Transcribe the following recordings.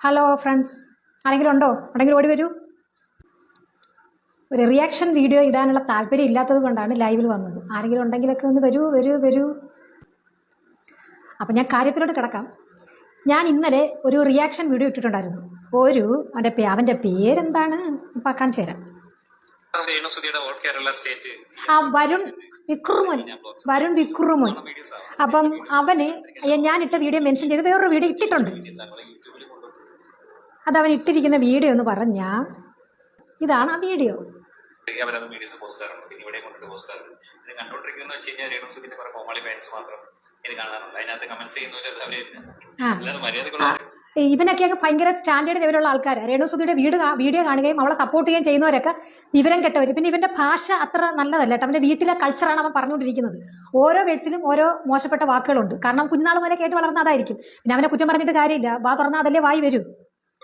Hello friends ആരെങ്കിലും ഉണ്ടോ ഉണ്ടെങ്കിൽ ഓടി വരൂ ഒരു റിയാക്ഷൻ വീഡിയോ ഇടാനുള്ള താല്പര്യം ഇല്ലാത്തത് കൊണ്ടാണ് ലൈവിൽ വന്നത് ആരെങ്കിലും ഉണ്ടെങ്കിലൊക്കെ ഒന്ന് വരൂ വരൂ വരൂ അപ്പം ഞാൻ കാര്യത്തിലോട്ട് കിടക്കാം ഞാൻ ഇന്നലെ ഒരു റിയാക്ഷൻ വീഡിയോ ഇട്ടിട്ടുണ്ടായിരുന്നു ഒരു അവന്റെ അവന്റെ പേരെന്താണ് ഇപ്പം കാണിച്ചു തരാം ആ വരും വിക്രുമോൻ വരും വിക്രുമോൻ അപ്പം അവന് ഞാൻ ഇട്ട വീഡിയോ മെൻഷൻ ചെയ്ത് വേറൊരു വീഡിയോ ഇട്ടിട്ടുണ്ട് വീഡിയോസ് ആണ് യൂട്യൂബിൽ കൊണ്ടുപോയി അത് അവൻ ഇട്ടിരിക്കുന്ന വീഡിയോ എന്ന് പറഞ്ഞാൽ ഇതാണ് ആ വീഡിയോ. അവരത് വീഡിയോസ് പോസ്റ്റ് ചെയ്യാറുണ്ട്. പിന്നെ ഇവിടെ കൊണ്ടിട്ട് പോസ്റ്റ് ചെയ്യാറുണ്ട്. ഇത് കണ്ടുകൊണ്ടിരിക്കുന്ന വെച്ച് കഴിഞ്ഞാൽ രേണുസുതിന്റെ കുറെ കോമാളി ഫാൻസ് മാത്രം ഇത് കാണാറുണ്ട്. അതിനകത്ത് കമന്റ്സ് അവർ ഇവനൊക്കെ ഭയങ്കര സ്റ്റാൻഡേർഡ് ലെവലുള്ള ആൾക്കാരാണ് രേണുസുതിയുടെ വീട് വീഡിയോ കാണുകയും അവളെ സപ്പോർട്ട് ചെയ്യുകയും ചെയ്യുന്നവരൊക്കെ വിവരം കെട്ടവർ പിന്നെ ഇവന്റെ ഭാഷ അത്ര നല്ലതല്ല കേട്ടോ. അവന്റെ വീട്ടിലെ കൾച്ചറാണ് അവൻ പറഞ്ഞുകൊണ്ടിരിക്കുന്നത്. ഓരോ വേഴ്സിലും ഓരോ മോശപ്പെട്ട വാക്കുകളുണ്ട്. കാരണം കുഞ്ഞുനാൾ മുതലേ കേട്ട് വളർന്ന അതായിരിക്കും. പിന്നെ അവനെ കുറ്റം പറഞ്ഞിട്ട് കാര്യമില്ല. വാ തുറന്നാൽ അതല്ലേ വായി വരും.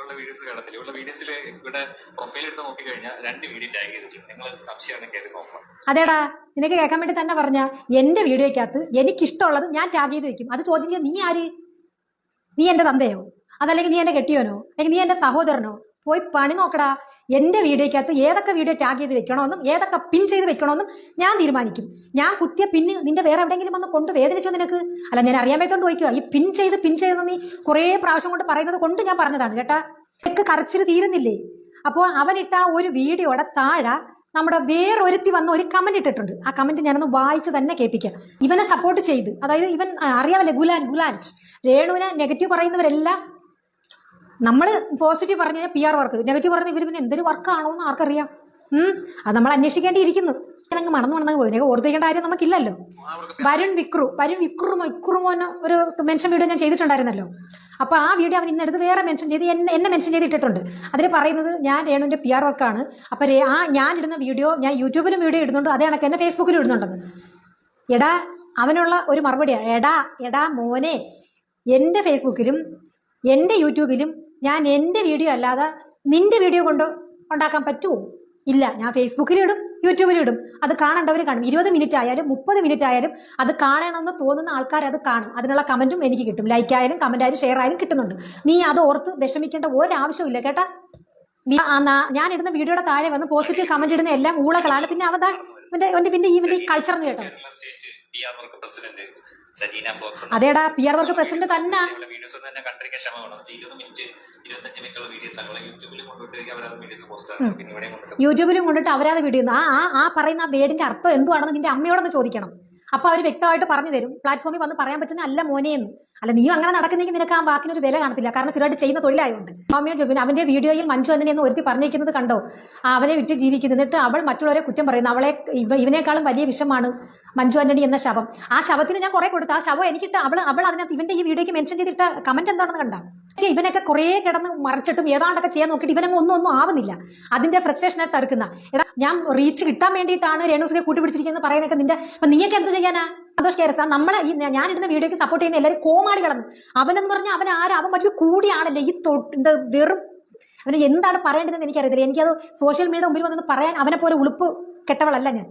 ഉള്ള വീഡിയോസ് കാണത്തില്ല ഇവിടെ വീഡിയോസിൽ ഇവിടെ പ്രൊഫൈൽ എടുത്ത് നോക്കി കഴിഞ്ഞാൽ രണ്ട് വീഡിയോ ടാഗ് ചെയ്തിട്ടുണ്ട്. നിങ്ങൾ സംശയമാണ് കയറി നോക്കണം അതേടാ നിനക്ക് കേൾക്കാൻ വേണ്ടി തന്നെ പറഞ്ഞ എന്റെ വീഡിയോയ്ക്കകത്ത് എനിക്കിഷ്ടമുള്ളത് ഞാൻ ടാഗ് ചെയ്ത് വെക്കും. അത് ചോദിച്ചാൽ നീ ആര്? നീ എന്റെ തന്തയോ? അതല്ലെങ്കിൽ നീ എന്റെ കെട്ടിയോനോ? അല്ലെങ്കിൽ നീ എന്റെ സഹോദരനോ? പോയി പണി നോക്കടാ. എന്റെ വീഡിയോയ്ക്കകത്ത് ഏതൊക്കെ വീഡിയോ ടാഗ് ചെയ്ത് വെക്കണമെന്നും ഏതൊക്കെ പിൻ ചെയ്ത് വെക്കണമെന്നും ഞാൻ തീരുമാനിക്കും. ഞാൻ കുത്തിയ പിന്ന് നിന്റെ വേറെ എവിടെയെങ്കിലും വന്ന് കൊണ്ട് വേദനിച്ചോ നിനക്ക്? അല്ല ഞാൻ അറിയാൻ പറ്റോണ്ട് ചോദിക്കുക ഈ പിൻ ചെയ്ത് പിൻ ചെയ്തെന്ന് നീ കുറേ പ്രാവശ്യം കൊണ്ട് പറയുന്നത് കൊണ്ട് ഞാൻ പറഞ്ഞതാണ് കേട്ടാ. എനിക്ക് കറച്ചിൽ തീരുന്നില്ലേ? അപ്പോൾ അവനിട്ട ഒരു വീഡിയോയുടെ താഴെ നമ്മുടെ വേറൊരുത്തി വന്ന ഒരു കമന്റ് ഇട്ടിട്ടുണ്ട്. ആ കമന്റ് ഞാനൊന്ന് വായിച്ച് തന്നെ കേൾപ്പിക്കാം. ഇവനെ സപ്പോർട്ട് ചെയ്ത് അതായത് ഇവൻ അറിയാമല്ലേ ഗുലാൻ ഗുലാൻ രേണുവിനെ നെഗറ്റീവ് പറയുന്നവരെല്ലാം നമ്മൾ പോസിറ്റീവ് പറഞ്ഞു പി ആർ വർക്ക് നെഗറ്റീവ് പറഞ്ഞ ഇവർ പിന്നെ എന്തൊരു വർക്കാണോ എന്ന് ആർക്കറിയാം. അത് നമ്മൾ അന്വേഷിക്കേണ്ടിയിരിക്കുന്നു. അങ്ങ് മണന്നു മണന്നു പോയി. നിങ്ങൾക്ക് ഓർത്തിക്കേണ്ട കാര്യം നമുക്കില്ലല്ലോ. വരുൺ വിക്രു വരുൺ വിക്രു വിക്രുമോന് ഒരു മെൻഷൻ വീഡിയോ ഞാൻ ചെയ്തിട്ടുണ്ടായിരുന്നല്ലോ. അപ്പൊ ആ വീഡിയോ അവൻ ഇന്നെടുത്ത് വേറെ മെൻഷൻ ചെയ്ത് എന്നെ എന്നെ മെൻഷൻ ചെയ്ത് ഇട്ടിട്ടുണ്ട്. അതിൽ പറയുന്നത് ഞാൻ രേണുവിന്റെ പി ആർ വർക്കാണ് അപ്പൊ ആ ഞാൻ ഇടുന്ന വീഡിയോ ഞാൻ യൂട്യൂബിലും വീഡിയോ ഇടുന്നുണ്ട്. അതേ കണക്ക് എന്നെ ഫേസ്ബുക്കിലും ഇടുന്നുണ്ടെന്ന്. എടാ അവനുള്ള ഒരു മറുപടിയാണ് എടാ എടാ മോനെ എന്റെ ഫേസ്ബുക്കിലും എന്റെ യൂട്യൂബിലും ഞാൻ എന്റെ വീഡിയോ അല്ലാതെ നിന്റെ വീഡിയോ കൊണ്ട് ഉണ്ടാക്കാൻ പറ്റുമോ ഇല്ല ഞാൻ ഫേസ്ബുക്കിലിടും യൂട്യൂബിലിടും. അത് കാണേണ്ടവർ കാണും. ഇരുപത് മിനിറ്റ് ആയാലും മുപ്പത് മിനിറ്റ് ആയാലും അത് കാണണമെന്ന് തോന്നുന്ന ആൾക്കാർ അത് കാണും. അതിനുള്ള കമന്റും എനിക്ക് കിട്ടും. ലൈക്ക് ആയാലും കമന്റ് ആയാലും ഷെയർ ആയാലും കിട്ടുന്നുണ്ട്. നീ അത് ഓർത്ത് വിഷമിക്കേണ്ട ഒരാവശ്യമില്ല കേട്ടാ? ഞാൻ ഇടുന്ന വീഡിയോയുടെ താഴെ വന്ന് പോസിറ്റീവ് കമന്റ് ഇടുന്ന എല്ലാം ഊളകളാണ്. പിന്നെ അവതാ ഇവന്റെ പിന്നെ ഈ കൾച്ചർ കേട്ടോ. അതേടാ പി ആർ വർക്ക് പ്രസിഡന്റ് തന്നെ യൂട്യൂബിലും കൊണ്ടിട്ട് അവരത് വീഡിയോ ആ ആ പറയുന്ന ആ വേർഡിന്റെ അർത്ഥം എന്തുവാണെന്ന് നിന്റെ അമ്മയോടൊന്ന് ചോദിക്കണം. അപ്പൊ അവർ വ്യക്തമായിട്ട് പറഞ്ഞു തരും. പ്ലാറ്റ്ഫോമിൽ വന്ന് പറയാൻ പറ്റുന്ന അല്ല മോനെയെന്ന് അല്ല നീ അങ്ങനെ നടക്കുന്നെങ്കിൽ നിനക്ക് ആ വാക്കിന് ഒരു വില കാണത്തില്ല. കാരണം സ്ഥിരമായിട്ട് ചെയ്യുന്ന തൊഴിലായതുകൊണ്ട്. അമ്മയോ ചോദിക്കും അവന്റെ വീഡിയോയിൽ മഞ്ജു അന്നെ എന്ന് ഒരുത്തി പറഞ്ഞിരിക്കുന്നത് കണ്ടോ? അവനെ വിറ്റ് ജീവിക്കുന്നു. എന്നിട്ട് അവൾ മറ്റുള്ളവരെ കുറ്റം പറയുന്നു. അവളെ ഇവ ഇവനേക്കാളും വലിയ വിഷമാണ്. മഞ്ജു ആന്റണി എന്ന ശവം. ആ ശവത്തിന് ഞാൻ കുറെ കൊടുത്തു. ആ ശവം എനിക്കിട്ട് അവൾ അവൾ അതിനകത്ത് ഇവന്റെ ഈ വീഡിയോക്ക് മെൻഷൻ ചെയ്തിട്ട് കമന്റ് എന്താണെന്ന് കണ്ട? ഇവനൊക്കെ കുറേ കിടന്ന് മറിച്ചിട്ടും ഏതാണ്ടൊക്കെ ചെയ്യാൻ നോക്കിയിട്ട് ഇവനങ്ങ് ഒന്നും ഒന്നും ആവുന്നില്ല. അതിന്റെ ഫ്രസ്ട്രേഷനെ തറുക്കുന്ന എടാ ഞാൻ റീച്ച് കിട്ടാൻ വേണ്ടിയിട്ടാണ് രേണുസിനെ കൂട്ടിപ്പിടിച്ചിരിക്കുന്നത് പറയുന്നൊക്കെ നിന്റെ അപ്പൊ നീയൊക്കെ എന്ത് ചെയ്യാനാ? സന്തോഷ് കേരസ നമ്മളെ ഈ ഞാൻ ഇടുന്ന വീഡിയോക്ക് സപ്പോർട്ട് ചെയ്യുന്ന എല്ലാവരും കോമാളി കിടന്നു. അവനെന്ന് പറഞ്ഞാൽ അവൻ ആരും? അവൻ മറ്റൊരു കൂടിയാണല്ലേ ഈ തൊട്ട് വെറും അവന് എന്താണ് പറയേണ്ടതെന്ന് എനിക്കറിയത്തില്ല. എനിക്കത് സോഷ്യൽ മീഡിയ മുമ്പിൽ വന്നത് പറയാൻ അവനെ പോലെ ഉളുപ്പ് കെട്ടവളല്ല ഞാൻ.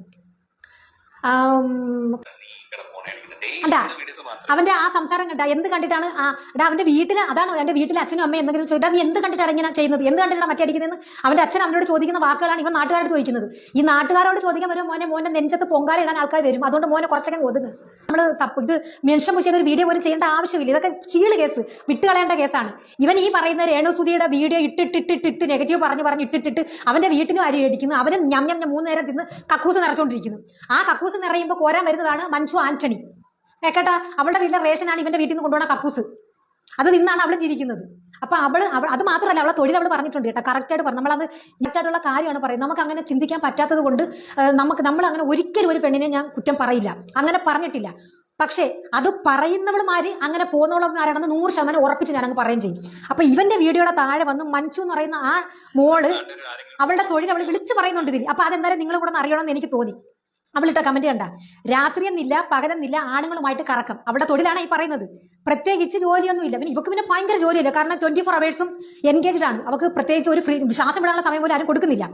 ആം, നീ കിടപ്പോണേ അതാ. അവന്റെ ആ സംസാരം കണ്ട എന്ത് കണ്ടിട്ടാണ് ആ എടാ അവന്റെ വീട്ടിൽ അതാണ് അവന്റെ വീട്ടിലെ അച്ഛനും അമ്മയും എന്തെങ്കിലും ചോദിച്ചാൽ നീ എന്ത് കണ്ടിട്ടാണ് ഇങ്ങനെ ചെയ്യുന്നത്? എന്ത് കണ്ടിട്ടാണ് മറ്റേ അടിക്കുന്നതെന്ന്? അവന്റെ അച്ഛൻ അവനോട് ചോദിക്കുന്ന വാക്കുകളാണ് ഇവൻ നാട്ടുകാരോട് ചോദിക്കുന്നത്. ഈ നാട്ടുകാരോട് ചോദിക്കാൻ വരുമ്പോൾ മോനെ മോനെ നെഞ്ചത്ത് പൊങ്കാല ഇടാൻ ആൾക്കാർ വരും. അതുകൊണ്ട് മോനെ കുറച്ചൊക്കെ ഒതുങ്ങ്. നമ്മൾ ഇത് മെൻഷൻ ചെയ്ത ഒരു വീഡിയോ പോലും ചെയ്യേണ്ട ആവശ്യമില്ല. ഇതൊക്കെ ചീൾ കേസ് വിട്ടുകളയേണ്ട കേസാണ്. ഇവൻ ഈ പറയുന്ന രേണുസുതിയുടെ വീഡിയോ ഇട്ടിട്ടിട്ടിട്ട് നെഗറ്റീവ് പറഞ്ഞു പറഞ്ഞ് ഇട്ടിട്ടിട്ട് അവന്റെ വീട്ടിലും അരി അടിക്കുന്നു. അവന് ഞം ഞം ഞം മൂന്ന് നേരം തിന്ന് കക്കൂസ് നിറച്ചുകൊണ്ടിരിക്കുന്നു ആ കക്കൂസ് നിറയുമ്പോൾ കോരാൻ വരുന്നതാണ് മഞ്ജു ആന്റണി. കേട്ടാ അവളുടെ വീട്ടിലെ റേഷനാണ് ഇവന്റെ വീട്ടിൽ നിന്ന് കൊണ്ടുപോണ കക്കൂസ്. അത് നിന്നാണ് അവൾ ജീവിക്കുന്നത്. അപ്പൊ അവൾ അവൾ അത് മാത്രമല്ല അവളെ തൊഴിൽ അവൾ പറഞ്ഞിട്ടുണ്ട് കേട്ടോ. കറക്റ്റ് ആയിട്ട് പറഞ്ഞു നമ്മളത് കറക്റ്റായിട്ടുള്ള കാര്യമാണ് പറയുന്നത്. നമുക്ക് അങ്ങനെ ചിന്തിക്കാൻ പറ്റാത്തത് കൊണ്ട് നമുക്ക് നമ്മൾ അങ്ങനെ ഒരിക്കലും ഒരു പെണ്ണിനെ ഞാൻ കുറ്റം പറയില്ല. അങ്ങനെ പറഞ്ഞിട്ടില്ല. പക്ഷേ അത് പറയുന്നവളുമാര് അങ്ങനെ പോകുന്നവളുമാരാണെന്ന് നൂറ് ശതമാനം ഉറപ്പിച്ച് ഞാനങ്ങ് പറയുകയും ചെയ്യും. അപ്പൊ ഇവന്റെ വീഡിയോയുടെ താഴെ വന്ന് മഞ്ചു എന്ന് പറയുന്ന ആ മോൾ അവളുടെ തൊഴിൽ അവൾ വിളിച്ചു പറയുന്നുണ്ട് ഇതിൽ അപ്പൊ അതെന്തായാലും നിങ്ങൾ കൂടെ അറിയണമെന്ന് എനിക്ക് തോന്നി. അവളിട്ട കമന്റ് കണ്ട. രാത്രിയെന്നില്ല പകലെന്നില്ല ആണുങ്ങളുമായിട്ട് കറക്കം. അവിടെ തൊഴിലാണ് ഈ പറയുന്നത്. പ്രത്യേകിച്ച് ജോലിയൊന്നും ഇല്ല പിന്നെ ഇവക്ക് പിന്നെ ഭയങ്കര ജോലിയല്ല? കാരണം ട്വന്റി ഫോർ അവേഴ്സും എൻഗേജ്ഡ് ആണ്. അവക്ക് പ്രത്യേകിച്ച് ഒരു ഫ്രീ ശ്വാസം വിടാനുള്ള സമയം പോലും ആരും കൊടുക്കുന്നില്ല.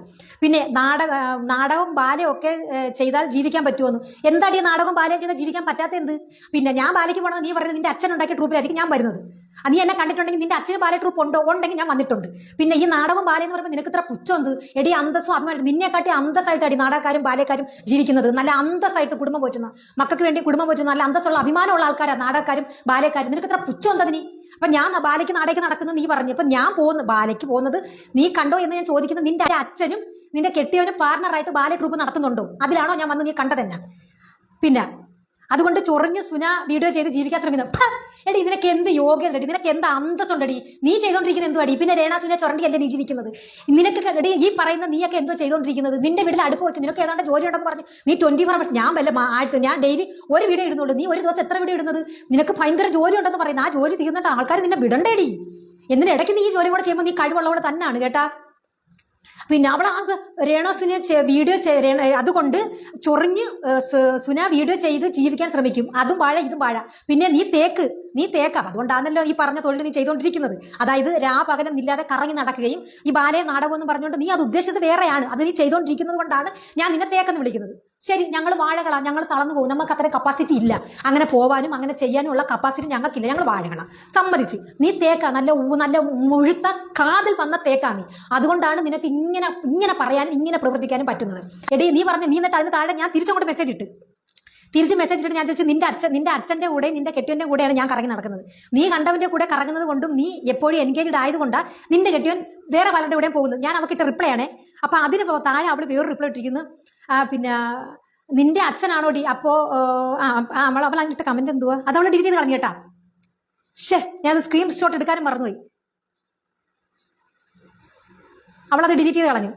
പിന്നെ നാടക നാടകവും ബാലയും ഒക്കെ ചെയ്താൽ ജീവിക്കാൻ പറ്റുമെന്ന് എന്താടി നാടകവും ബാലയും ചെയ്താൽ ജീവിക്കാൻ പറ്റാത്ത എന്ത്? പിന്നെ ഞാൻ ബാലയ്ക്ക് പോകണമെന്ന് നീ പറയുന്നത് നിന്റെ അച്ഛൻ ഉണ്ടാക്കിയ ട്രൂപ്പിലായിരിക്കും ഞാൻ വരുന്നത്. നീ എന്നെ കണ്ടിട്ടുണ്ടെങ്കിൽ നിന്റെ അച്ഛന് ബാല ട്രൂപ്പ് ഉണ്ടോ? ഉണ്ടെങ്കിൽ ഞാൻ വന്നിട്ടുണ്ട്. പിന്നെ ഈ നാടകവും ബാലയെന്ന് പറയുമ്പോൾ നിനക്ക് ഇത്ര പുച്ഛം എന്ത്? എടി അന്തസ്സും അഭിമാനം നിന്നെക്കാട്ടി അന്തസ്സായിട്ട് അടി നാടകക്കാരും ബാലക്കാരും ജീവിക്കുന്നത്. നല്ല അന്തസ്സായിട്ട് കുടുംബം പോറ്റുന്ന മക്കൾക്ക് വേണ്ടി കുടുംബം പോറ്റുന്ന നല്ല അന്തസ്സുള്ള അഭിമാനമുള്ള ആൾക്കാരാണ് നാടകക്കാരും ബാലക്കാരും നിനക്ക് ഇത്ര പുച്ഛം എന്താ നീ അപ്പൊ ഞാൻ ബാലയ്ക്ക് നാടേക്ക് നടക്കുന്നത് നീ പറഞ്ഞു. അപ്പൊ ഞാൻ പോകുന്നു ബാലയ്ക്ക് പോകുന്നത് നീ കണ്ടോ എന്ന് ഞാൻ ചോദിക്കുന്നത് നിന്റെ അച്ഛനും നിന്റെ കെട്ടിയവനും പാർട്ണറായിട്ട് ബാല ട്രൂപ്പ് നടത്തുന്നുണ്ടോ? അതിലാണോ ഞാൻ വന്ന് നീ കണ്ടതന്നെ. പിന്നെ അതുകൊണ്ട് ചൊറിഞ്ഞ് സുന വീഡിയോ ചെയ്ത് ജീവിക്കാൻ ശ്രമിക്കുന്നു! എടി ഇതിനൊക്കെ എന്ത് യോഗ്യത എടി? നിനക്ക് എന്ത് അന്തസ്സുണ്ടടി നീ ചെയ്തോണ്ടിരിക്കുന്ന എന്തുവാടി? പിന്നെ രേണാസുനെ ചൊറണ്ടിയല്ലേ നീ ജീവിക്കുന്നത്? നിനക്ക് എടി ഈ പറയുന്ന നീയൊക്കെ എന്തോ ചെയ്തോണ്ടിരിക്കുന്നത്? നിന്റെ വീട്ടിൽ അടുപ്പ് വെക്കും. നിനക്ക് ഏതാണ്ട് ജോലി ഉണ്ടെന്ന് പറഞ്ഞു നീ ട്വന്റി ഫോർ അവേഴ്സ് ഞാൻ വല്ല ആഴ്ച ഞാൻ ഡെയിലി ഒരു വീഡിയോ ഇടുന്നുള്ളൂ. നീ ഒരു ദിവസം എത്ര വീഡിയോ ഇടുന്നത്? നിനക്ക് ഭയങ്കര ജോലി ഉണ്ടെന്ന് പറയുന്നത് ആ ജോലി തീർന്നിട്ട് ആൾക്കാർ നിന്നെ വിടണ്ടേടി? എന്നിട്ട് ഇടയ്ക്ക് നീ ഈ ജോലി കൂടെ ചെയ്യുമ്പോൾ നീ കഴിവുള്ളവടെ തന്നെയാണ് കേട്ടാ? പിന്നെ അവൾ ആ സുന വീഡിയോ അതുകൊണ്ട് ചൊറിഞ്ഞ് സുന വീഡിയോ ചെയ്ത് ജീവിക്കാൻ ശ്രമിക്കും. അതും വാഴ ഇതും വാഴ. പിന്നെ നീ തേക്ക് നീ തേക്കാം. അതുകൊണ്ടാണല്ലോ ഈ പറഞ്ഞ തൊഴിൽ നീ ചെയ്തുകൊണ്ടിരിക്കുന്നത് അതായത് രാ പകലം ഇല്ലാതെ കറങ്ങി നടക്കുകയും ഈ ബാലയെ നാടകം എന്ന് പറഞ്ഞുകൊണ്ട് നീ അത് ഉദ്ദേശിച്ചത് വേറെയാണ്. അത് നീ ചെയ്തുകൊണ്ടിരിക്കുന്നത് കൊണ്ടാണ് ഞാൻ നിന്നെ തേക്കെന്ന് വിളിക്കുന്നത്. ശരി ഞങ്ങൾ വാഴകളാ ഞങ്ങൾ തളർന്നു പോകും. നമുക്ക് അത്ര കപ്പാസിറ്റി ഇല്ല. അങ്ങനെ പോവാനും അങ്ങനെ ചെയ്യാനും ഉള്ള കപ്പാസിറ്റി ഞങ്ങൾക്കില്ല. ഞങ്ങൾ വാഴകളാ. സമ്മതിച്ച്. നീ തേക്കാ നല്ല നല്ല മുഴുത്ത കാതിൽ വന്ന തേക്കാ നീ. അതുകൊണ്ടാണ് നിനക്ക് ഇങ്ങനെ ഇങ്ങനെ പറയാനും ഇങ്ങനെ പ്രവർത്തിക്കാനും പറ്റുന്നത്. എടി നീ പറഞ്ഞു നീ എന്നിട്ട് അതിന് താഴെ ഞാൻ തിരിച്ചങ്ങോട്ട് മെസ്സേജ് ഇട്ട്. തിരിച്ച് മെസ്സേജ് ഇട്ടിട്ട് ഞാൻ ചോദിച്ചു നിന്റെ അച്ഛൻ നിന്റെ അച്ഛന്റെ കൂടെ നിന്റെ കെട്ടിയന്റെ കൂടെയാണ് ഞാൻ കറങ്ങി നടക്കുന്നത്. നീ കണ്ടവന്റെ കൂടെ കറങ്ങുന്നത് കൊണ്ടും നീ എപ്പോഴും എൻഗേജ്ഡ് ആയതുകൊണ്ടാണ് നിന്റെ കെട്ടിയൻ വേറെ പലരുടെ കൂടെയും പോകുന്നത്. ഞാൻ അവക്കിട്ട് റിപ്ലൈ ആണേ. അപ്പൊ അതിന് താഴെ അവൾ വേറെ റിപ്ലൈ ഇട്ടിരിക്കുന്നു. പിന്നെ നിന്റെ അച്ഛനാണോ ഡി? അപ്പോ അവൾ അവൾ അങ്ങോട്ട് കമന്റ് എന്തുവാ? അത് അവൾ ഡിലീറ്റ് ചെയ്ത് കളഞ്ഞു കേട്ടാ. ഷേ ഞാൻ സ്ക്രീൻ ഷോട്ട് എടുക്കാനും മറന്നുപോയി. അവളത് ഡിലീറ്റ് ചെയ്ത് കളഞ്ഞു.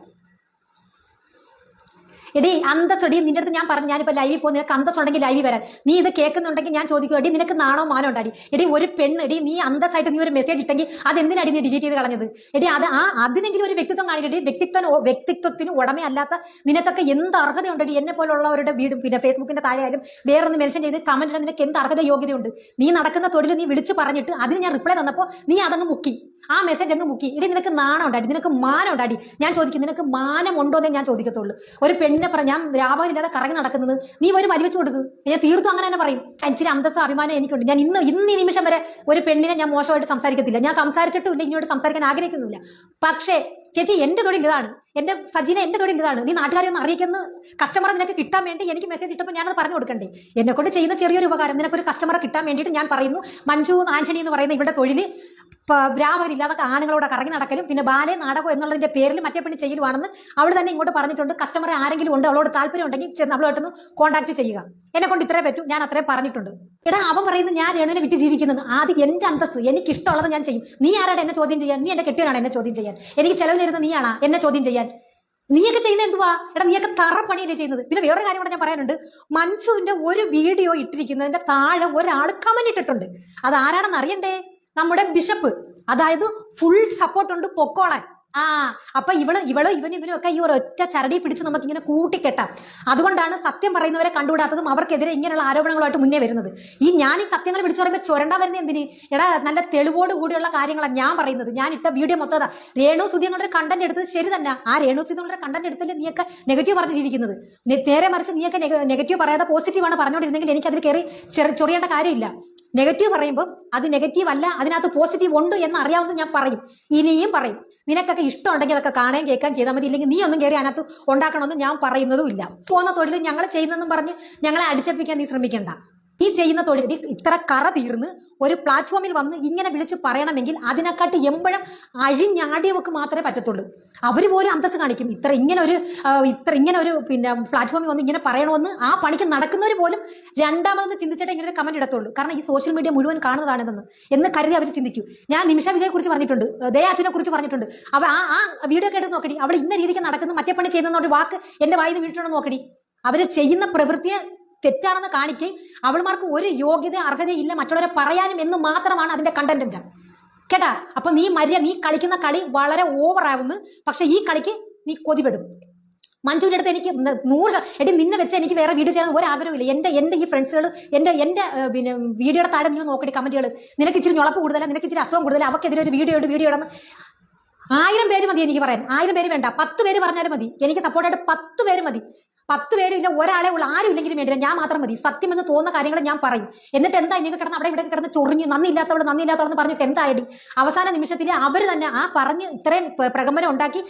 എടി അന്തസ് എടി നിന്റെ അടുത്ത് ഞാൻ പറഞ്ഞു ഞാനിപ്പോ ലൈവിൽ പോകും നിനക്ക് അന്തസ് ഉണ്ടെങ്കിൽ ലൈവിൽ വരാൻ. നീ ഇത് കേൾക്കുന്നുണ്ടെങ്കിൽ ഞാൻ ചോദിക്കും എടി നിനക്ക് നാണോ മാനോ ഉണ്ടാടി എടി? ഒരു പെണ്ണ് എടി നീ അന്തസ്സായിട്ട് നീ ഒരു മെസ്സേജ് ഇട്ടെങ്കിൽ അത് എന്തിനാടി നീ ഡിലീറ്റ് ചെയ്ത് കളഞ്ഞത്? എടി അത് ആ അതിനെങ്കിലും ഒരു വ്യക്തിത്വം കാണിക്കട്ടെ വ്യക്തിത്വം വ്യക്തിത്വത്തിന് ഉടമയല്ലാത്ത നിനക്കൊക്കെ എന്ത് അർഹതയുണ്ടടി എന്നെ പോലുള്ളവരുടെ വീട് പിന്നെ ഫേസ്ബുക്കിന്റെ താഴെ ആയാലും വേറൊന്ന് മെൻഷൻ ചെയ്ത് കമന്റ് ഇടാൻ നിനക്ക് എന്ത് അർഹത യോഗ്യതയുണ്ട്? നീ നടക്കുന്ന തൊഴിൽ നീ വിളിച്ചു പറഞ്ഞിട്ട് അതിന് ഞാൻ റിപ്ലൈ തന്നപ്പോൾ നീ അതങ്ങ് മുക്കി. ആ മെസ്സേജ് അങ്ങ് മുക്കി. ഇടി നിനക്ക് നാണം ഉണ്ടാടി? നിനക്ക് മാനം ഉണ്ടാടി? ഞാൻ ചോദിക്കും നിനക്ക് മാനം ഉണ്ടോ എന്നേ ഞാൻ ചോദിക്കത്തുള്ളൂ. ഒരു പെണ്ണിനെ പറ ഞാൻ രാപകലില്ലാതെ കറങ്ങി നടക്കുന്നത്. നീ ഒരു മരിവെച്ച് കൊടുക്ക്. ഞാൻ തീർത്തും അങ്ങനെ തന്നെ പറയും. ഇച്ചിരി അന്തസ് അഭിമാനം എനിക്കുണ്ട്. ഞാൻ ഇന്ന് ഇന്ന് ഈ നിമിഷം വരെ ഒരു പെണ്ണിനെ ഞാൻ മോശമായിട്ട് സംസാരിക്കത്തില്ല. ഞാൻ സംസാരിച്ചിട്ടും ഇല്ല ഇങ്ങോട്ട് സംസാരിക്കാൻ ആഗ്രഹിക്കുന്നില്ല പക്ഷേ ചേച്ചി എന്റെ തൊഴിൽ ഇതാണ്. എന്റെ സജീന എന്റെ തൊഴിൽ ഇതാണ്. നീ നാട്ടുകാരെ ഒന്ന് അറിയിക്കുന്ന. കസ്റ്റമറെ നിനക്ക് കിട്ടാൻ വേണ്ടി എനിക്ക് മെസ്സേജ് ഇട്ടപ്പോൾ ഞാനത് പറഞ്ഞു കൊടുക്കണ്ടേ? എന്നെ കൊണ്ട് ചെയ്യുന്ന ചെറിയൊരു ഉപകാരം. നിനക്കൊരു കസ്റ്റമറെ കിട്ടാൻ വേണ്ടിയിട്ട് ഞാൻ പറയുന്നു. മഞ്ജു ആന്റണി എന്ന് പറയുന്ന ഇവിടെ തൊഴിൽ ബ്രാവകരില്ലാതെ ആണുങ്ങളോട് കറങ്ങി നടക്കലും പിന്നെ ബാലെ നാടകം എന്നുള്ളതിന്റെ പേരിൽ മറ്റേ പണി ചെയ്യലുവാണെന്ന് അവൾ തന്നെ ഇങ്ങോട്ട് പറഞ്ഞിട്ടുണ്ട്. കസ്റ്റമറെ ആരെങ്കിലും ഉണ്ട് അവളോട് താല്പര്യം ഉണ്ടെങ്കിൽ ചെന്ന് അവളോട്ടൊന്ന് കോൺടാക്ട് ചെയ്യുക. എന്നെ കൊണ്ട് ഇത്രേ പറ്റും ഞാൻ അത്രേ പറഞ്ഞിട്ടുണ്ട്. എടാ അവൻ പറയുന്നത് ഞാൻ രേണുവിനെ വിറ്റ് ജീവിക്കുന്നത്. ആദ്യം എന്റെ അന്തസ് എനിക്ക് ഇഷ്ടമുള്ളത് ഞാൻ ചെയ്യും. നീ ആരാണ് എന്നെ ചോദ്യം ചെയ്യാൻ? നീ എന്റെ കെട്ടിയനാണ് എന്നെ ചോദ്യം ചെയ്യാൻ. എനിക്ക് ചെലവിനിരുന്ന നീയാണാ എന്നെ ചോദ്യം ചെയ്യാൻ. നീയൊക്കെ ചെയ്യുന്ന എന്തുവാ? എടാ നീയൊക്കെ തറ പണിയല്ലേ ചെയ്യുന്നത്. പിന്നെ വേറൊരു കാര്യം കൂടെ ഞാൻ പറയാനുണ്ട്. മഞ്ജുവിന്റെ ഒരു വീഡിയോ ഇട്ടിരിക്കുന്നതിന്റെ താഴെ ഒരാൾ കമന്റ് ഇട്ടിട്ടുണ്ട്. അത് ആരാണെന്ന് അറിയണ്ടേ? നമ്മുടെ ബിഷപ്പ് അതായത് ഫുൾ സപ്പോർട്ട് ഉണ്ട് പൊക്കോളാൻ ആ. അപ്പൊ ഇവൾ ഇവൾ ഇവനും ഇവനും ഒക്കെ ഈ ഒരൊറ്റ ചരടി പിടിച്ച് നമുക്ക് ഇങ്ങനെ കൂട്ടിക്കെട്ടാം. അതുകൊണ്ടാണ് സത്യം പറയുന്നവരെ കണ്ടുവിടാത്തതും അവർക്കെതിരെ ഇങ്ങനെയുള്ള ആരോപണങ്ങളുമായിട്ട് മുന്നേ വരുന്നത്. ഈ ഞാൻ ഈ സത്യങ്ങൾ പിടിച്ചു പറയുമ്പോൾ ചുരണ്ട വരുന്ന എന്തിന്? എടാ നല്ല തെളിവോട് കൂടിയുള്ള കാര്യങ്ങളാണ് ഞാൻ പറയുന്നത്. ഞാൻ ഇട്ട വീഡിയോ മൊത്തം. രേണു എന്നുള്ളൊരു കണ്ടന്റ് എടുത്തത് ശരി തന്നെ. ആ രേണു സുധിങ്ങളുടെ കണ്ടന്റ് എടുത്തല്ലേ നീയൊക്കെ നെഗറ്റീവ് പറഞ്ഞ് ജീവിക്കുന്നത്? നേരെ മറിച്ച് നീയൊക്കെ നെഗറ്റീവ് പറയാതെ പോസിറ്റീവാണ് പറഞ്ഞുകൊണ്ടിരുന്നെങ്കിൽ എനിക്ക് അതിൽ കയറി ചെറിയ ചൊറിയേണ്ട കാര്യമില്ല. നെഗറ്റീവ് പറയുമ്പോൾ അത് നെഗറ്റീവ് അല്ല അതിനകത്ത് പോസിറ്റീവ് ഉണ്ട് എന്ന് അറിയാവുന്നത് ഞാൻ പറയും. ഇനിയും പറയും. നിനക്കൊക്കെ ഇഷ്ടം ഉണ്ടെങ്കിൽ അതൊക്കെ കാണാൻ കേൾക്കാൻ ചെയ്താൽ മതി. ഇല്ലെങ്കിൽ നീ ഒന്നും കയറി അതിനകത്ത് ഉണ്ടാക്കണമെന്ന് ഞാൻ പറയുന്നതും ഇല്ല. പോകുന്ന തൊഴിൽ ഞങ്ങൾ ചെയ്യുന്നതെന്നും പറഞ്ഞ് ഞങ്ങളെ അടിച്ചപ്പിക്കാൻ നീ ശ്രമിക്കണ്ട. ഈ ചെയ്യുന്ന തൊഴിൽ ഇത്ര കറ തീർന്ന് ഒരു പ്ലാറ്റ്ഫോമിൽ വന്ന് ഇങ്ങനെ വിളിച്ച് പറയണമെങ്കിൽ അതിനെക്കാട്ടി എമ്പഴം അഴിഞ്ഞാടിയവർക്ക് മാത്രമേ പറ്റത്തുള്ളൂ. അവർ പോലും അന്തസ് കാണിക്കും. ഇത്ര ഇങ്ങനെ ഒരു ഇത്ര ഇങ്ങനെ ഒരു പിന്നെ പ്ലാറ്റ്ഫോമിൽ വന്ന് ഇങ്ങനെ പറയണമെന്ന് ആ പണിക്ക് നടക്കുന്നവർ പോലും രണ്ടാമതെന്ന് ചിന്തിച്ചിട്ട് ഇങ്ങനെ ഒരു കമന്റ് ഇടത്തുള്ളൂ. കാരണം ഈ സോഷ്യൽ മീഡിയ മുഴുവൻ കാണുന്നതാണെന്ന് എന്ന് കരുതി അവർ ചിന്തിക്കും. ഞാൻ നിമിഷ വിജയെ കുറിച്ച് പറഞ്ഞിട്ടുണ്ട്. ദയാച്ചിനെ കുറിച്ച് പറഞ്ഞിട്ടുണ്ട്. അവ ആ ആ വീഡിയോ കേട്ട് നോക്കടി. അവൾ ഇന്ന രീതിക്ക് നടക്കുന്നു. മറ്റേ പണി ചെയ്യുന്ന വാക്ക് എന്റെ വായിൽ വീട്ടിലുണ്ടോ നോക്കടി. അവർ ചെയ്യുന്ന പ്രവൃത്തിയെ തെറ്റാണെന്ന് കാണിക്ക് അവൾമാർക്ക് ഒരു യോഗ്യത അർഹതയില്ല മറ്റുള്ളവരെ പറയാനും എന്ന് മാത്രമാണ് അതിന്റെ കണ്ടന്റ് കേട്ടാ? അപ്പൊ നീ മര്യ നീ കളിക്കുന്ന കളി വളരെ ഓവർ ആവുന്നു. പക്ഷെ ഈ കളിക്ക് നീ കൊതിപ്പെടും. മഞ്ജുവിന്റെ അടുത്ത് എനിക്ക് നൂറ് എടി നിന്നെ വെച്ച് എനിക്ക് വേറെ വീഡിയോ ചെയ്യാൻ ഒരു ആഗ്രഹമില്ല എന്റെ എന്റെ ഈ ഫ്രണ്ട്സുകൾ എന്റെ ഏഹ്, പിന്നെ വീഡിയോയുടെ താഴെ നിങ്ങൾ നോക്കടി കമന്റുകൾ നിനക്ക് ഇച്ചിരി ഞൊളപ്പ് കൂടുതലാണ് നിനക്ക് ഇച്ചിരി അസുഖം കൂടുതൽ അവക്കെതിരെ ഒരു വീഡിയോ ഇട് വീഡിയോ ഇടുന്ന. ആയിരം പേര് മതി എനിക്ക് പറയാൻ. ആയിരം പേര് വേണ്ട. പത്ത് പേര് പറഞ്ഞാലും മതി. എനിക്ക് സപ്പോർട്ടായിട്ട് പത്ത് പേര് മതി. പത്ത് പേര് ഇല്ല ഒരാളെ ഉള്ള ആരും ഇല്ലെങ്കിലും വേണ്ടില്ല ഞാൻ മാത്രം മതി. സത്യം എന്ന് തോന്നുന്ന കാര്യങ്ങൾ ഞാൻ പറയും. എന്നിട്ട് എന്താ ഇങ്ങനെ കിടന്ന് അവിടെ ഇവിടെ കിടന്ന് ചൊറിഞ്ഞു നന്ദി ഇല്ലാത്തവൾ നന്ദി ഇല്ലാത്തവളെന്ന് പറഞ്ഞിട്ട് എന്തായി അവസാന നിമിഷത്തിൽ അവർ തന്നെ ആ പറഞ്ഞ് ഇത്രയും പ്ര- പ്രകമ്പനം ഉണ്ടാക്കി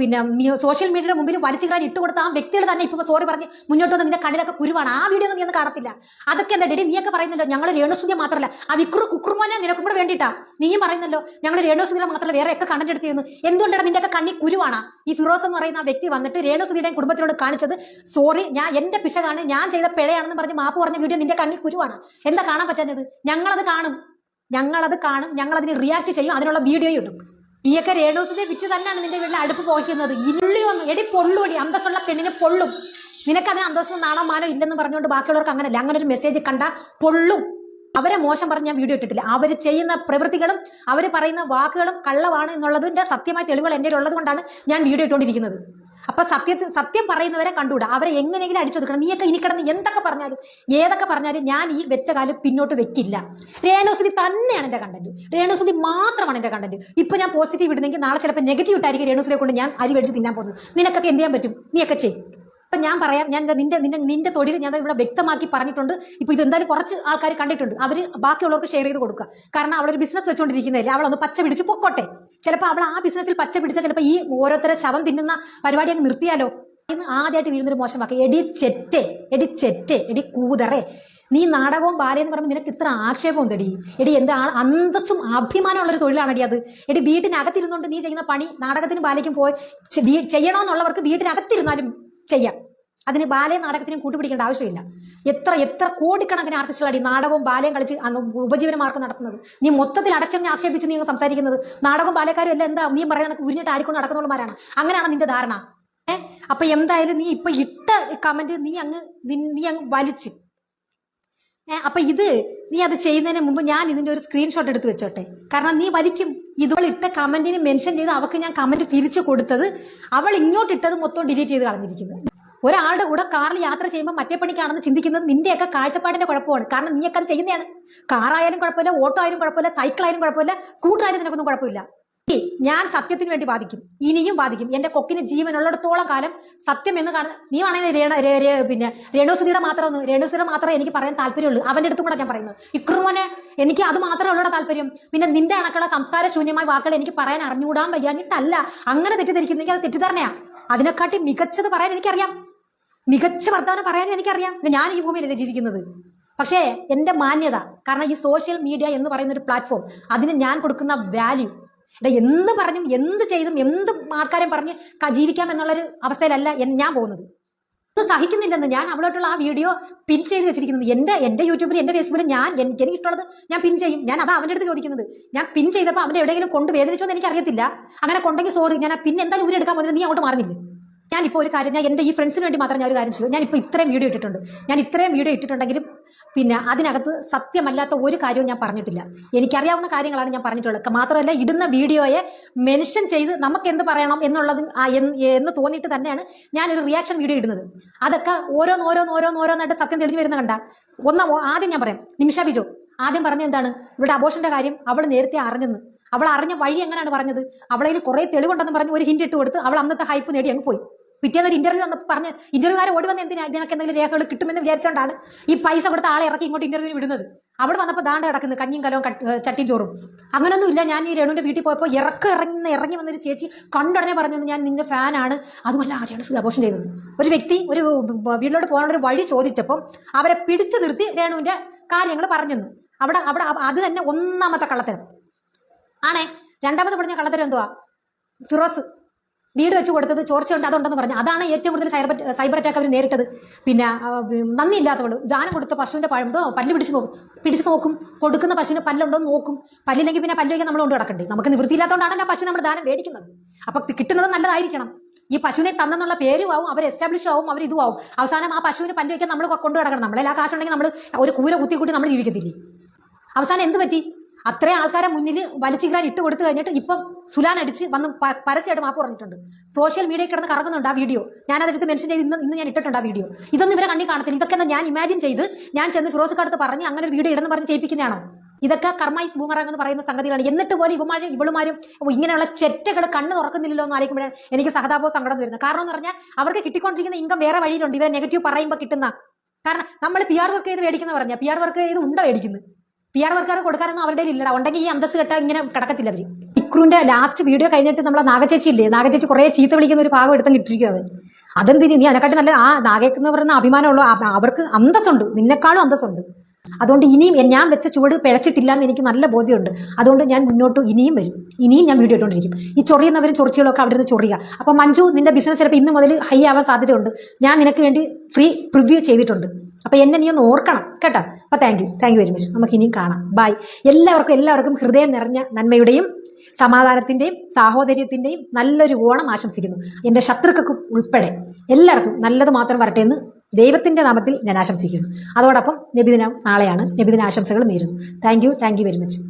പിന്നെ സോഷ്യൽ മീഡിയയുടെ മുമ്പിൽ വലിച്ചു കയറാൻ ഇട്ടുകൊടുത്ത ആ വ്യക്തികൾ തന്നെ ഇപ്പൊ സോറി പറഞ്ഞ് മുന്നോട്ട് വന്ന് നിന്റെ കണ്ണിലൊക്കെ കുരുവാണ്. ആ വീഡിയോ ഒന്നും ഞാൻ കാണത്തില്ല. അതൊക്കെ എന്താ ഡെഡി നീയൊക്കെ പറയുന്നല്ലോ ഞങ്ങൾ രേണുസുതിയെ മാത്രമല്ല ആ വിക്രു കുക്രുമോനെ നിനക്കും കൂടെ വേണ്ടിയിട്ടാ. നീയും പറയുന്നല്ലോ ഞങ്ങൾ രേണുസുതിയെ മാത്രമല്ല വേറെ ഒക്കെ കണ്ടെടുത്തിരുന്നു എന്തുകൊണ്ടാണ് നിന്റെ ഒക്കെ കണ്ണി കുരുവാണ്? ഈ ഫിറോസ് എന്ന് പറയുന്ന ആ വ്യക്തി വന്നിട്ട് രേണുസുതിയുടെയും കുടുംബത്തിനോട് കാണിച്ചത് സോറി ഞാൻ എന്റെ പിശകാണ്. ഞാൻ ചെയ്ത പിഴയാണെന്ന് പറഞ്ഞ് മാപ്പ് പറഞ്ഞ വീഡിയോ നിന്റെ കണ്ണി കുരുവാണ്. എന്താ കാണാൻ പറ്റാഞ്ഞത്? ഞങ്ങളത് കാണും. ഞങ്ങളത് കാണും. ഞങ്ങൾ അതിന് റിയാക്ട് ചെയ്യും. അതിനുള്ള വീഡിയോ ഇടും. ഈയൊക്കെ രേണൂസിന്റെ വിറ്റ് തന്നെയാണ് നിന്റെ വീട്ടിൽ അടുപ്പ് പോയിക്കുന്നത്. ഇള്ളി വന്നു എടി പൊള്ളുടി അന്തസ്സുള്ള പെണ്ണിനെ പൊള്ളും. നിനക്കതിന് അന്തസ്സും നാണോ മാനോ ഇല്ലെന്ന് പറഞ്ഞുകൊണ്ട് ബാക്കിയുള്ളവർക്ക് അങ്ങനെയല്ല അങ്ങനെ ഒരു മെസ്സേജ് കണ്ട പൊള്ളും. അവരെ മോശം പറഞ്ഞ് ഞാൻ വീഡിയോ ഇട്ടിട്ടില്ല. അവർ ചെയ്യുന്ന പ്രവൃത്തികളും അവർ പറയുന്ന വാക്കുകളും കള്ളമാണ് എന്നുള്ളതിന്റെ സത്യമായ തെളിവുകൾ എന്റെ ഉള്ളത് കൊണ്ടാണ് ഞാൻ വീഡിയോ ഇട്ടുകൊണ്ടിരിക്കുന്നത് അപ്പൊ സത്യത്തിൽ സത്യം പറയുന്നവരെ കണ്ടുകൂടാ. അവരെ എങ്ങനെയെങ്കിലും അടിച്ചൊതുക്കണം. നീയൊക്കെ ഇനി കിടന്ന് എന്തൊക്കെ പറഞ്ഞാലും ഏതൊക്കെ പറഞ്ഞാലും ഞാൻ ഈ വെച്ച കാലം പിന്നോട്ട് വെക്കില്ല. രേണുസുതി തന്നെയാണ് എന്റെ കണ്ടന്റ് രേണുസുതി മാത്രമാണ് എന്റെ കണ്ടന്റ് ഇപ്പൊ ഞാൻ പോസിറ്റീവ് ഇടുന്നെങ്കിൽ നാളെ ചിലപ്പോൾ നെഗറ്റീവ് ഇട്ടായിരിക്കും രേണുസുതിയെ കൊണ്ട് ഞാൻ അരി മേടിച്ച് തിന്നാൻ പോകുന്നത്. നിനക്കൊക്കെ എന്ത് ചെയ്യാൻ പറ്റും? നീയൊക്കെ ചെയ്യും. അപ്പൊ ഞാൻ പറയാം ഞാൻ നിന്റെ നിന്റെ നിന്റെ തൊഴിൽ ഞാൻ ഇവിടെ വ്യക്തമാക്കി പറഞ്ഞിട്ടുണ്ട്. ഇപ്പൊ ഇത് എന്തായാലും കുറച്ച് ആൾക്കാർ കണ്ടിട്ടുണ്ട്. അവർ ബാക്കിയുള്ളവർക്ക് ഷെയർ ചെയ്ത് കൊടുക്കുക. കാരണം അവളൊരു ബിസിനസ് വെച്ചുകൊണ്ടിരിക്കുന്നില്ല അവളൊന്ന് പച്ച പിടിച്ച് പൊക്കോട്ടെ. ചിലപ്പോൾ അവൾ ആ ബിസിനസ്സിൽ പച്ച പിടിച്ച ചിലപ്പോൾ ഈ ഓരോരുത്തരെ ശവം തിന്നുന്ന പരിപാടി അങ്ങ് നിർത്തിയാലോ? ഇന്ന് ആദ്യമായിട്ട് വീഴുന്നൊരു മോശമാക്കി എടി ചെറ്റെ എടി ചെറ്റെ എടി കൂതറെ. നീ നാടകവും ബാലയെന്ന് പറയുമ്പോൾ നിനക്ക് ഇത്ര ആക്ഷേപം ഉണ്ടടി. എടി എന്താ അന്തസ്സും അഭിമാനമുള്ള ഒരു എടി അത്. എടി വീട്ടിനകത്തിരുന്നുകൊണ്ട് നീ ചെയ്യുന്ന പണി നാടകത്തിനും ബാലയ്ക്കും പോയി ചെയ്യണമെന്നുള്ളവർക്ക് വീട്ടിനകത്തിരുന്നാലും ചെയ്യാം. അതിന് ബാലയ നാടകത്തിനും കൂട്ടുപിടിക്കേണ്ട ആവശ്യമില്ല. എത്ര എത്ര കോടിക്കണക്കിന് ആർട്ടിസ്റ്റുകളാണ് ഈ നാടകവും ബാലയും കളിച്ച് ഉപജീവനമാർക്ക് നടത്തുന്നത്. നീ മൊത്തത്തിൽ അടച്ചെന്ന് ആക്ഷേപിച്ച് നീ സംസാരിക്കുന്നത് നാടകവും ബാലക്കാരും എല്ലാം എന്താ നീ പറയുന്ന നിനക്ക് ഉരിഞ്ഞിട്ട് ആടിക്കൊണ്ട് നടക്കുന്നവന്മാരാണ്. അങ്ങനെയാണ് നിന്റെ ധാരണ. ഏ? അപ്പൊ എന്തായാലും നീ ഇപ്പൊ ഇട്ട കമന്റ് നീ അങ്ങ് നീ അങ്ങ് വലിച്ച്. ഏ? അപ്പൊ ഇത് നീ അത് ചെയ്യുന്നതിന് മുമ്പ് ഞാൻ ഇതിന്റെ ഒരു സ്ക്രീൻഷോട്ട് എടുത്ത് വെച്ചോട്ടെ. കാരണം നീ വലിക്കും. ഇതുപോലെ ഇട്ട കമന്റിന് മെൻഷൻ ചെയ്ത് അവൾക്ക് ഞാൻ കമന്റ് തിരിച്ചു കൊടുത്തത് അവൾ ഇങ്ങോട്ട് ഇട്ടത് മൊത്തം ഡിലീറ്റ് ചെയ്ത് കളഞ്ഞിരിക്കുന്നത് ഒരാളുടെ കൂടെ കാറിൽ യാത്ര ചെയ്യുമ്പോൾ മറ്റേ പണിക്കാണെന്ന് ചിന്തിക്കുന്നത് നിന്റെയൊക്കെ കാഴ്ചപ്പാടിന്റെ കുഴപ്പമാണ്. കാരണം നീയൊക്കെ അത് ചെയ്യുന്നതാണ്. കാറായാലും കുഴപ്പമില്ല ഓട്ടോ ആയാലും കുഴപ്പമില്ല സൈക്കിൾ ആയാലും കുഴപ്പമില്ല സ്കൂട്ടർ ആയാലും നിനക്കൊന്നും കുഴപ്പമില്ല. ഞാൻ സത്യത്തിന് വേണ്ടി ബാധിക്കും ഇനിയും ബാധിക്കും എന്റെ കൊക്കിന് ജീവനുള്ളിടത്തോളം കാലം സത്യം എന്ന് കാണുന്ന നീ വേണമെങ്കിൽ പിന്നെ രേണുസുധിയുടെ മാത്രം ഒന്ന് രേണുസുതിയുടെ മാത്രമേ എനിക്ക് പറയാൻ താല്പര്യമുള്ളൂ. അവന്റെ അടുത്തും കൂടെ ഞാൻ പറയുന്നത്. ഇക്രുവന് എനിക്ക് അത് മാത്രമേ ഉള്ളൂ താല്പര്യം. പിന്നെ നിന്റെ അണക്കള സംസ്കാര ശൂന്യമായ വാക്കുകൾ എനിക്ക് പറയാൻ അറിഞ്ഞുകൂടാൻ വയ്യാഞ്ഞിട്ടല്ല. അങ്ങനെ തെറ്റിദ്ധരിക്കുന്നെങ്കിൽ അത് തെറ്റിദ്ധാരണയാ. അതിനെക്കാട്ടി മികച്ചത് പറയാൻ എനിക്കറിയാം. മികച്ച വർത്തമാനം പറയാനും എനിക്കറിയാം. ഞാൻ ഈ ഭൂമിയിലല്ലേ ജീവിക്കുന്നത്. പക്ഷേ എന്റെ മാന്യത കാരണം ഈ സോഷ്യൽ മീഡിയ എന്ന് പറയുന്ന ഒരു പ്ലാറ്റ്ഫോം അതിന് ഞാൻ കൊടുക്കുന്ന വാല്യൂ എന്ത് പറഞ്ഞും എന്ത് ചെയ്തും എന്ത് ആൾക്കാരും പറഞ്ഞ് ജീവിക്കാം എന്നുള്ളൊരു അവസ്ഥയിലല്ല ഞാൻ പോകുന്നത്. ഇത് സഹിക്കുന്നില്ലെന്ന് ഞാൻ അവളോട്ടുള്ള ആ വീഡിയോ പിൻ ചെയ്ത് വെച്ചിരിക്കുന്നത്. എന്റെ എന്റെ യൂട്യൂബിൽ എന്റെ ഫേസ്ബുക്കിൽ ഞാൻ എനിക്ക് ഇഷ്ടമുള്ളത് ഞാൻ പിൻ ചെയ്യും. ഞാൻ അതാ അവന്റെ അടുത്ത് ചോദിക്കുന്നത്. ഞാൻ പിൻ ചെയ്തപ്പോൾ അവന്റെ എവിടെയെങ്കിലും കൊണ്ട് വേദനിച്ചോ എന്ന് എനിക്ക് അറിയത്തില്ല അങ്ങനെ കൊണ്ടെങ്കിൽ സോറി ഞാൻ ആ പിൻ എന്തായാലും ഊരെടുക്കാൻ പോകുന്നത് നീ അങ്ങോട്ട് മാറുന്നില്ല? ഞാനിപ്പോൾ ഒരു കാര്യം ഞാൻ എന്റെ ഈ ഫ്രണ്ട്സിന് വേണ്ടി മാത്രം ഞാൻ ഒരു കാര്യം ചെയ്യും ഞാനിപ്പോൾ ഇത്രയും വീഡിയോ ഇട്ടിട്ടുണ്ട്. ഞാൻ ഇത്രയും വീഡിയോ ഇട്ടിട്ടുണ്ടെങ്കിലും പിന്നെ അതിനകത്ത് സത്യമല്ലാത്ത ഒരു കാര്യവും ഞാൻ പറഞ്ഞിട്ടില്ല. എനിക്കറിയാവുന്ന കാര്യങ്ങളാണ് ഞാൻ പറഞ്ഞിട്ടുള്ളത്. മാത്രമല്ല ഇടുന്ന വീഡിയോയെ മെൻഷൻ ചെയ്ത് നമുക്ക് എന്ത് പറയണം എന്നുള്ളത് എന്ന് തോന്നിയിട്ട് തന്നെയാണ് ഞാനൊരു റിയാക്ഷൻ വീഡിയോ ഇടുന്നത്. അതൊക്കെ ഓരോന്ന് ഓരോന്ന് ഓരോന്ന് ഓരോന്നായിട്ട് സത്യം തെളിഞ്ഞു വരുന്ന കണ്ട. ഒന്ന് ആദ്യം ഞാൻ പറയാം. നിമിഷ ബിജോ ആദ്യം പറഞ്ഞ എന്താണ്? ഇവിടെ അബോഷന്റെ കാര്യം അവൾ നേരത്തെ അറിഞ്ഞെന്ന്. അവൾ അറിഞ്ഞ വഴി എങ്ങനെയാണ് പറഞ്ഞത്? അവളതിൽ കുറെ തെളിവുണ്ടെന്ന് പറഞ്ഞ് ഒരു ഹിന്റ് ഇട്ട് കൊടുത്ത് അവൾ അന്നത്തെ ഹൈപ്പ് നേടി അങ്ങ് പോയി. പിറ്റേന്ന് ഒരു ഇന്റർവ്യൂ വന്നപ്പോൾ പറഞ്ഞ് ഇന്റർവ്യൂകാരെ ഓടി വന്ന് എന്തിനാ ഇതിനൊക്കെ എന്തെങ്കിലും രേഖകൾ കിട്ടുമെന്ന് വിചാരിച്ചുകൊണ്ടാണ് ഈ പൈസ കൊടുത്ത ആളെ ഇറക്കി ഇങ്ങോട്ട് ഇന്റർവ്യൂ വിടുന്നത്. അവിടെ വന്നപ്പോൾ ദാണ്ട് കിടക്കുന്നത് കഞ്ഞിയും കലവും ചട്ടിയും ചോറും. അങ്ങനൊന്നും ഇല്ല ഞാൻ ഈ രേണുവിന്റെ വീട്ടിൽ പോയപ്പോൾ ഇറക്ക് ഇറങ്ങി ഇറങ്ങി വന്നൊരു ചേച്ചി കണ്ടുടനെ പറഞ്ഞത് ഞാൻ നിന്റെ ഫാനാണ് അതുമല്ല ആരെയാണ് അബോഷം ചെയ്തത്? ഒരു വ്യക്തി ഒരു വീട്ടിലോട്ട് പോകാനുള്ള ഒരു വഴി ചോദിച്ചപ്പോൾ അവരെ പിടിച്ചു നിർത്തി രേണുവിന്റെ കാര്യങ്ങൾ പറഞ്ഞെന്ന് അവിടെ അവിടെ അത് തന്നെ ഒന്നാമത്തെ കള്ളത്തരം. ആണേ രണ്ടാമത് പറഞ്ഞ കള്ളത്തരം എന്തുവാ? ഫിറോസ് വീട് വെച്ച് കൊടുത്തത് ചോർച്ചയുണ്ട് അതുണ്ടെന്ന് പറഞ്ഞു. അതാണ് ഏറ്റവും കൂടുതൽ സൈബർ സൈബർ അറ്റാക്ക് അവർ നേരിട്ടത്. പിന്നെ നന്ദി ഇല്ലാത്തവൾ ദാനം കൊടുത്ത പശുവിന്റെ പഴമതോ പല്ല് പിടിച്ച് നോക്കും. പിടിച്ച് നോക്കും. കൊടുക്കുന്ന പശുവിന് പല്ലുണ്ടോ എന്ന് നോക്കും. പല്ലില്ലെങ്കിൽ പിന്നെ പല്ല് വയ്ക്കാൻ നമ്മൾ കൊണ്ട് കിടക്കണ്ടേ നമുക്ക് നിവൃത്തിയില്ലാത്തതുകൊണ്ടാണ് ആ പശു നമ്മൾ ദാനം മേടിക്കുന്നത്. അപ്പൊ കിട്ടുന്നത് നല്ലതായിരിക്കണം. ഈ പശുവിനെ തന്നെന്നുള്ള പേരും ആവും അവർ എസ്റ്റാബ്ലിഷ് ആവും അവർ ഇതും ആവും. അവസാനം ആ പശുവിന് പല്ല് വയ്ക്കാൻ നമ്മൾ കൊണ്ടു കിടക്കണം നമ്മളെ ആ കാശുണ്ടെങ്കിൽ നമ്മൾ ഒരു കൂര കുത്തി കൂട്ടി നമ്മൾ ജീവിക്കത്തില്ലേ? അവസാനം എന്ത് പറ്റി? അത്രയും ആൾക്കാരെ മുന്നിൽ വലിച്ചിഗ്രാൻ ഇട്ട് കൊടുത്തു കഴിഞ്ഞിട്ട് ഇപ്പം സുലാൻ അടിച്ച് വന്ന് പരസ്യമായിട്ട് മാപ്പ് പറഞ്ഞിട്ടുണ്ട്. സോഷ്യൽ മീഡിയയിൽ കിടന്ന് കറങ്ങുന്നുണ്ട് ആ വീഡിയോ ഞാൻ അതെടുത്ത് മെൻഷൻ ചെയ്ത് ഇന്ന് ഇന്ന് ഞാൻ ഇട്ടിട്ടുണ്ട് ആ വീഡിയോ ഇതൊന്നും ഇവരെ കണ്ണി കാണത്തില്ല. ഇതൊക്കെ ഞാൻ ഇമാജിൻ ചെയ്ത് ഞാൻ ചെന്ന് ഫിറോസ് അടുത്ത് പറഞ്ഞ് അങ്ങനെ ഒരു വീഡിയോ ഇടുന്ന പറഞ്ഞ് ചെയ്യിപ്പിക്കുന്നതാണോ? ഇതൊക്കെ കർമ്മൈസ് ബൂമറാങ് എന്ന് പറയുന്ന സംഗതികളാണ്. എന്നിട്ട് പോലും ഇവമാരും ഇവളുമാരും ഇങ്ങനെയുള്ള ചെറ്റകൾ കണ്ണ് തുറക്കുന്നില്ലല്ലോ എന്ന് ആലോചിക്കുമ്പോഴാണ് എനിക്ക് സഹതാപവും സങ്കടം വരുന്നത്. കാരണം എന്ന് പറഞ്ഞാൽ അവർക്ക് കിട്ടിക്കൊണ്ടിരിക്കുന്ന ഇൻകം വേറെ വഴിയിലുണ്ട്. ഇവരെ നെഗറ്റീവ് പറയുമ്പോൾ കിട്ടുന്ന കാരണം നമ്മൾ പി ആർ വർക്ക് ചെയ്ത് മേടിക്കുന്ന പറഞ്ഞാൽ പി ആർ വർക്ക് ചെയ്ത് ഉണ്ട മേടിക്കുന്നത്. പി ആർ വർക്കാർ കൊടുക്കാനൊന്നും അവരുടെ ഇല്ലടാ. ഉണ്ടെങ്കിൽ ഈ അന്തസ് കെട്ട ഇങ്ങനെ കിടക്കത്തില്ല അവർ. ഇക്രുവിന്റെ ലാസ്റ്റ് വീഡിയോ കഴിഞ്ഞിട്ട് നമ്മളെ നാഗചേച്ചി ഇല്ലേ? നാഗചേച്ചി കുറെ ചീത്ത വിളിക്കുന്ന ഒരു ഭാഗം എടുത്തും കിട്ടിരിക്കും അവൻ നീ അതിനെക്കാട്ടി നല്ല ആ നാഗേക്കുന്നവർ പറയുന്ന അഭിമാനമുള്ളൂ അവർക്ക് അന്തസ്സുണ്ട്. നിന്നെക്കാളും അന്തസ്സുണ്ട്. അതുകൊണ്ട് ഇനിയും ഞാൻ വെച്ച ചുവട് പിഴച്ചിട്ടില്ല എന്ന് എനിക്ക് നല്ല ബോധ്യമുണ്ട്. അതുകൊണ്ട് ഞാൻ മുന്നോട്ട് ഇനിയും വരും. ഇനിയും ഞാൻ വീഡിയോ ഇട്ടുകൊണ്ടിരിക്കും. ഈ ചൊറിയുന്നവരും ചൊറിച്ചുകളൊക്കെ അവിടെ നിന്ന് ചൊറിയുക. അപ്പോൾ മഞ്ജു നിന്റെ ബിസിനസ് ചിലപ്പോൾ ഇന്ന് മുതൽ ഹൈ ആവാൻ സാധ്യതയുണ്ട്. ഞാൻ നിനക്ക് വേണ്ടി ഫ്രീ പ്രിവ്യൂ ചെയ്തിട്ടുണ്ട്. അപ്പൊ എന്നെ നീ ഒന്ന് ഓർക്കണം കേട്ടോ? അപ്പൊ thank you thank you very much നമുക്ക് ഇനിയും കാണാം. ബൈ എല്ലാവർക്കും എല്ലാവർക്കും ഹൃദയം നിറഞ്ഞ നന്മയുടെയും സമാധാനത്തിന്റെയും സാഹോദര്യത്തിന്റെയും നല്ലൊരു ഓണം ആശംസിക്കുന്നു. എന്റെ ശത്രുക്കൾക്കും ഉൾപ്പെടെ. എല്ലാവർക്കും നല്ലത് മാത്രം വരട്ടെ എന്ന് ദൈവത്തിന്റെ നാമത്തിൽ ഞാൻ ആശംസിക്കുന്നു. അതോടൊപ്പം നബിദിനം നാളെയാണ്. നബിദിന ആശംസകൾ നേരുന്നു. Thank you thank you very much